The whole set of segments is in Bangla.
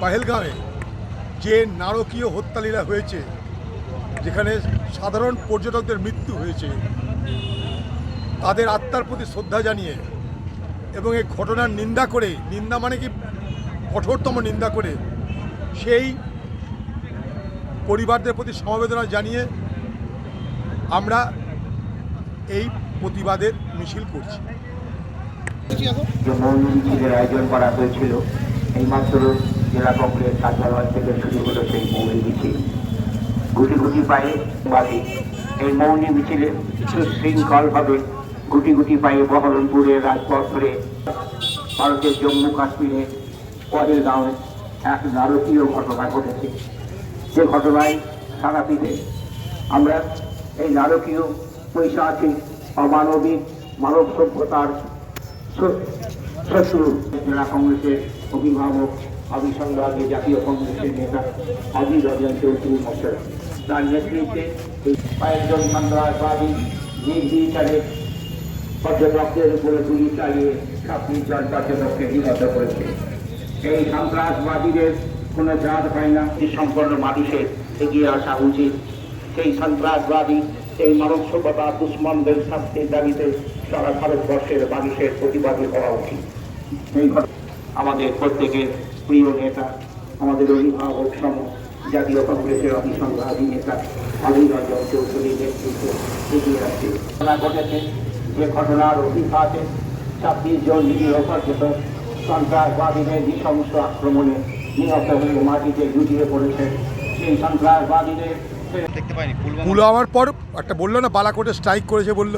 পাহেলগাঁওয়ে যে নারকীয় হত্যালীলা হয়েছে, যেখানে সাধারণ পর্যটকদের মৃত্যু হয়েছে, তাদের আত্মার প্রতি শ্রদ্ধা জানিয়ে এবং এই ঘটনার নিন্দা করে, নিন্দা মানে কি? কঠোরতম নিন্দা করে সেই পরিবারদের প্রতি সমবেদনা জানিয়ে আমরা এই প্রতিবাদের মিছিল করছি। আয়োজন করা হয়েছিল এইমাত্র জেলা কংগ্রেস কার্যালয় থেকে শুরু হলো সেই মৌনী মিছিল। গুটি গুটি পায়ে বাদে এই মৌনী মিছিলে সুশৃঙ্খলভাবে গুটি গুটি পায়ে বহরমপুরের রাজপথ ধরে ভারতের জম্মু কাশ্মীরে পরের গাঁয়ে এক নারকীয় ঘটনা ঘটেছে। যে ঘটনায় সারা পৃথিবী আমরা এই নারকীয়, পৈশাচিক, অমানবিক মানব সভ্যতার শত্রু জেলা কংগ্রেসের অভিভাবক আবিসংবাদী জাতীয় কংগ্রেসের নেতা অধীর রঞ্জন চৌধুরী মশাই তার নেতৃত্বে কয়েকজন সন্ত্রাসবাদী নির্বিচারে পর্যটকদের উপরে গুলি চালিয়ে ছাব্বিশ জন পর্যটককে নিহত করেছে। এই সন্ত্রাসবাদীদের কোনো জাত হয় না সম্পন্ন মানুষের এগিয়ে আসা উচিত। সেই সন্ত্রাসবাদী এই মানব সভ্যতা দুশ্মনদের শাস্তির দাবিতে সারা ভারতবর্ষের মানুষের প্রতিবাদী হওয়া উচিত। এই ঘটনা আমাদের প্রত্যেকের প্রিয় নেতা আমাদের অভিভাবক সম জাতীয় কংগ্রেসের অভিসংবাদী নেতা অধীর রঞ্জন চৌধুরীর নেতৃত্বে এগিয়ে আসছে। ঘটনা ঘটেছে যে ঘটনার অভিঘাতে ছাব্বিশ জন নিরীহ পর্যটক সন্ত্রাসবাদীদের নৃশংস আক্রমণে নিহত হয়ে মাটিতে লুটিয়ে পড়েছে। সেই সন্ত্রাসবাদীদের দেখতে পাইনি পুলওয়ামা পুলওয়ামার পর একটা বলল না বালাকোটে স্ট্রাইক করেছে বলল।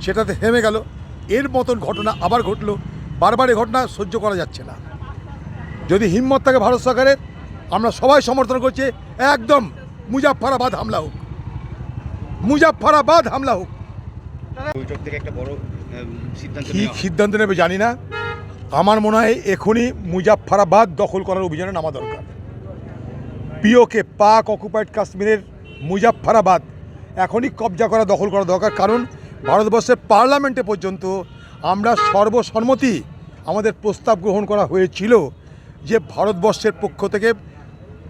সেটাতে থেমে গেল। এর মতন ঘটনা আবার ঘটলো। বারবার এই ঘটনা সহ্য করা যাচ্ছে না। যদি হিম্মত থাকে ভারত সরকারের আমরা সবাই সমর্থন করছি একদম মুজাফফরাবাদ হামলা হোক। মুজাফফরাবাদ হামলা হোক। কী সিদ্ধান্ত নেবে জানি না। আমার মনে হয় এখনই মুজাফফরাবাদ দখল করার অভিযানে নামা দরকার। পিওকে পাক অকুপাইড কাশ্মীরের মুজাফফরাবাদ এখনই কবজা করা দখল করা দরকার। কারণ ভারতবর্ষের পার্লামেন্টে পর্যন্ত আমরা সর্বসম্মতি আমাদের প্রস্তাব গ্রহণ করা হয়েছিল যে ভারতবর্ষের পক্ষ থেকে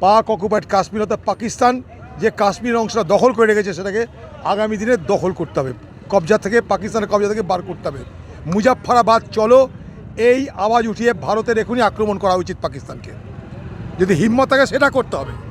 পাক অকুপাইড কাশ্মীর অর্থাৎ পাকিস্তান যে কাশ্মীর অংশটা দখল করে রেখেছে সেটাকে আগামী দিনে দখল করতে হবে। কবজা থেকে পাকিস্তানের কবজা থেকে বার করতে হবে। মুজাফফরাবাদ, চলো, এই আওয়াজ উঠিয়ে ভারতের এখনই আক্রমণ করা উচিত পাকিস্তানকে। যদি হিম্মত থাকে সেটা করতে হবে।